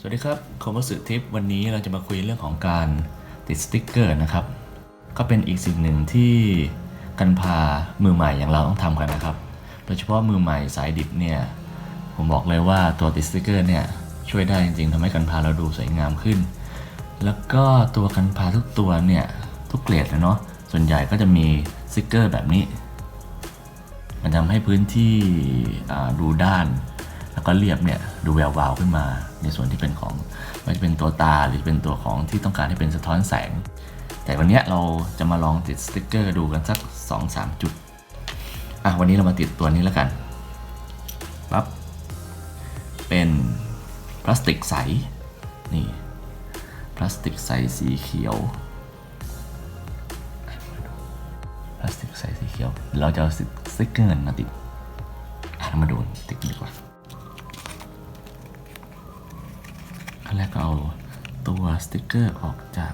สวัสดีครับคอมวัสทิปวันนี้เราจะมาคุยเรื่องของการติดสติ๊กเกอร์นะครับ ก็เป็นอีกสิ่งหนึ่งที่กันพามือใหม่อย่างเราต้องทำกันนะครับ โดยเฉพาะมือใหม่สายดิบเนี่ยผมบอกเลยว่าตัวติดสติ๊กเกอร์เนี่ยช่วยได้จริงๆทำให้กันพาเราดูสวยงามขึ้น แล้วก็ตัวกันพาทุกตัวเนี่ยทุกเกรดเลยเนาะส่วนใหญ่ก็จะมีสติ๊กเกอร์แบบนี้ มันทำให้พื้นที่ดูด้าน ก็เรียบเนี่ยดูแวววาวขึ้นมา ในส่วนที่เป็นของไม่ว่าจะเป็นตัวตาหรือเป็นตัวของที่ต้องการให้เป็นสะท้อนแสง แต่วันนี้เราจะมาลองติดสติกเกอร์ดูกันสัก 2-3 จุดอะวันนี้เรามาติดตัวนี้แล้วกันปั๊บเป็นพลาสติกใสนี่พลาสติกใสสีเขียวพลาสติกใสสีเขียว เราจะเอาสติ๊กเกอร์มาติดอะมาดูติดกันดีกว่า แรกก็เอาตัวสติกเกอร์ออกจาก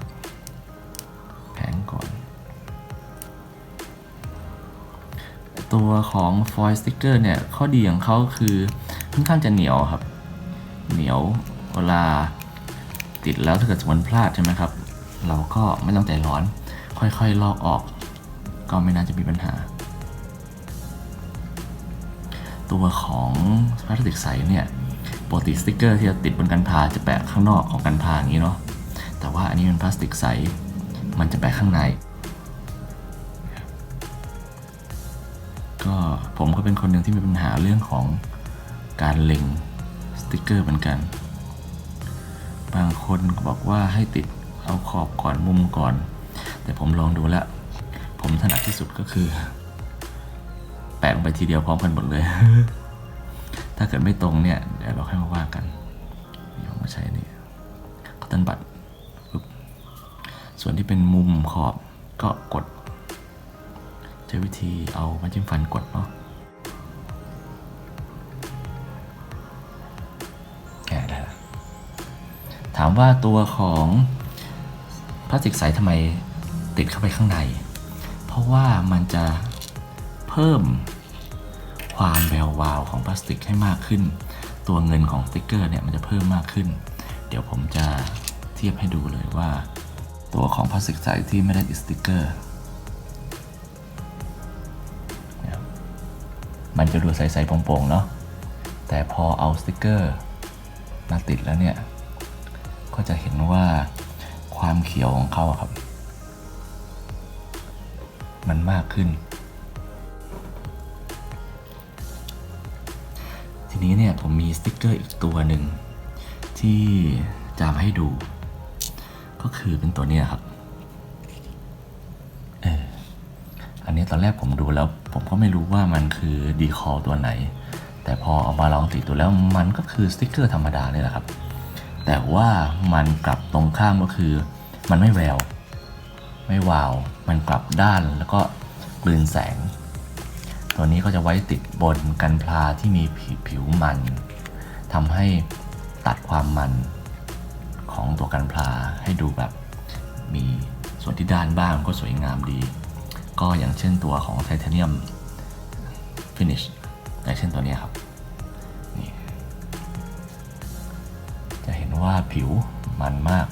แผงก่อน ตัวของฟอยล์สติกเกอร์เนี่ย ข้อดีของเขาคือค่อนข้างจะเหนียวครับ เหนียวเวลาติดแล้วถ้าเกิดสมมติพลาดใช่ไหมครับ เราก็ไม่ต้องใจร้อน ค่อยๆลอกออก ก็ไม่น่าจะมีปัญหา ตัวของพลาสติกใสเนี่ย ปกติสติกเกอร์ที่จะติดบนกันพาจะแปะข้างนอกของกันพาอย่างนี้เนาะแต่ว่าอันนี้เป็นพลาสติกใสมันจะแปะข้างใน ก็ผมก็เป็นคนหนึ่งที่มีปัญหาเรื่องของการเล็งสติกเกอร์เหมือนกัน บางคนบอกว่าให้ติดเอาขอบก่อนมุมก่อน แต่ผมลองดูแล้ว ผมถนัดที่สุดก็คือ แปะลงไปทีเดียวพร้อมกันหมดเลย ถ้าเกิดไม่ตรงเนี่ยเดี๋ยวเราค่อยมาว่ากันนี่ผมมาใช้นี่คอตตอนบัตปึ๊บส่วนที่เป็นมุมขอบก็กด ใช้วิธีเอาไม้จิ้มฟันกดเนาะแกะได้ละถามว่าตัวของพลาสติกใสทำไมติดเข้าไปข้างใน เพราะว่ามันจะเพิ่ม ความแวววาวของพลาสติกให้มากขึ้น ตัวเงินของสติกเกอร์เนี่ยมันจะเพิ่มมากขึ้น เดี๋ยวผมจะเทียบให้ดูเลยว่า ตัวของพลาสติกใสที่ไม่ได้ติดสติกเกอร์เนี่ยมันจะดูใสๆโปร่งๆเนาะแต่พอเอาสติกเกอร์มาติดแล้วเนี่ย ก็จะเห็นว่าความเขียวของเขาอะครับ มันมากขึ้น นี้เนี่ยผมมีสติกเกอร์อีกตัวหนึ่งที่จะมาให้ดู ก็คือเป็นตัวนี้ครับ เออ อันนี้ตอนแรกผมดูแล้ว ผมก็ไม่รู้ว่ามันคือดีคอตัวไหน แต่พอเอามาลองติดดูแล้วมันก็คือสติกเกอร์ธรรมดาเนี่ยแหละครับ แต่ว่ามันกลับตรงข้ามก็คือ มันไม่แวว ไม่วาว มันกลับด้านแล้วก็กลืนแสง ตัวนี้ก็จะไว้ติดบนกันพลาที่มีผิวผิวมันทำให้ตัดความมันของตัวกันพลาให้ดูแบบมีส่วนที่ด้านบ้างก็สวยงามดี ก็อย่างเช่นตัวของไทเทเนียมฟินิชอย่างเช่นตัวนี้ครับนี่จะเห็นว่าผิวมันมาก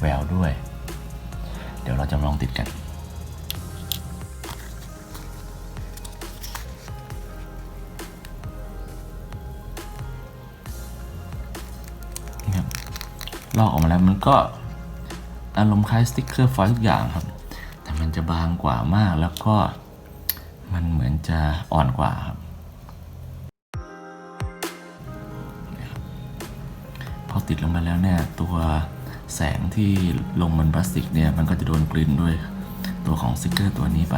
แววด้วย เดี๋ยวเราจะลองติดกัน ลอกออกมาแล้วมันก็อารมณ์คล้ายสติ๊กเกอร์ฟอยล์ทุกอย่างครับ แต่มันจะบางกว่ามากแล้วก็มันเหมือนจะอ่อนกว่าครับพอติดลงมาแล้วเนี่ยตัวแสงที่ลงบนพลาสติกเนี่ยมันก็จะโดนกลืนด้วยตัวของสติ๊กเกอร์ตัวนี้ไป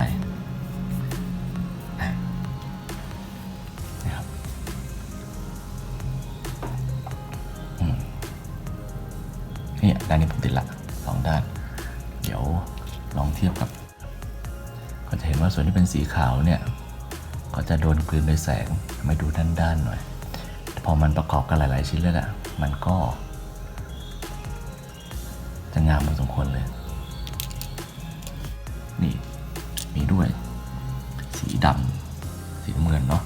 ด้านนี้ผมติดละสองด้าน เดี๋ยวลองเทียบกับ ก็จะเห็นว่าส่วนที่เป็นสีขาวเนี่ย ก็จะโดนกลืนด้วยแสงทำให้ดูด้านๆหน่อย พอมันประกอบกันหลาย ๆ ชิ้นแล้วอะมันก็ จะงามพอสมควรเลย นี่มีด้วย สีดำสีน้ำเงินเนาะ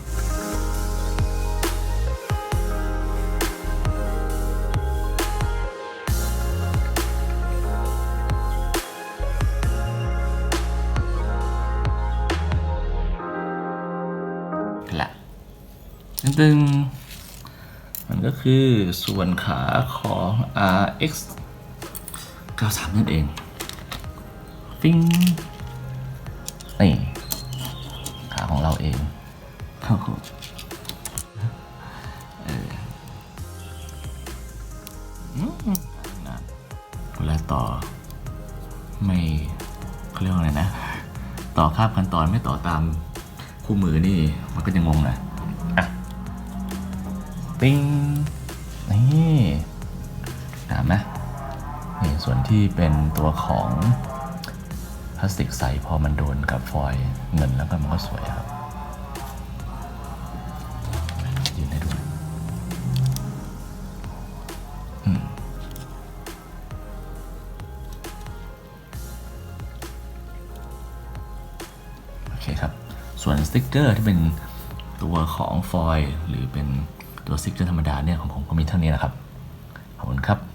ตึงมันก็คือส่วนขาของ RX 93 นั่นเองฟิงนี่ขาของเราเองโอ้โหเอออืมนะเวลาต่อ ไม่เขาเรียกว่าอะไรนะ ต่อคาบขั้นตอนไม่ต่อตามคู่มือนี่ มันก็จะงงหน่อยอะ ปิ้งนี่ถามไหมนี่ส่วนที่เป็นตัวของพลาสติกใสพอมันโดนกับฟอยล์เงินแล้วก็มันก็สวยครับยืนให้ดูโอเคครับ ส่วนสติกเกอร์ที่เป็นตัวของฟอยล์หรือเป็น ตัวซิกเจอร์ธรรมดาเนี่ยของผมก็มีเท่านี้นะครับ ขอบคุณครับ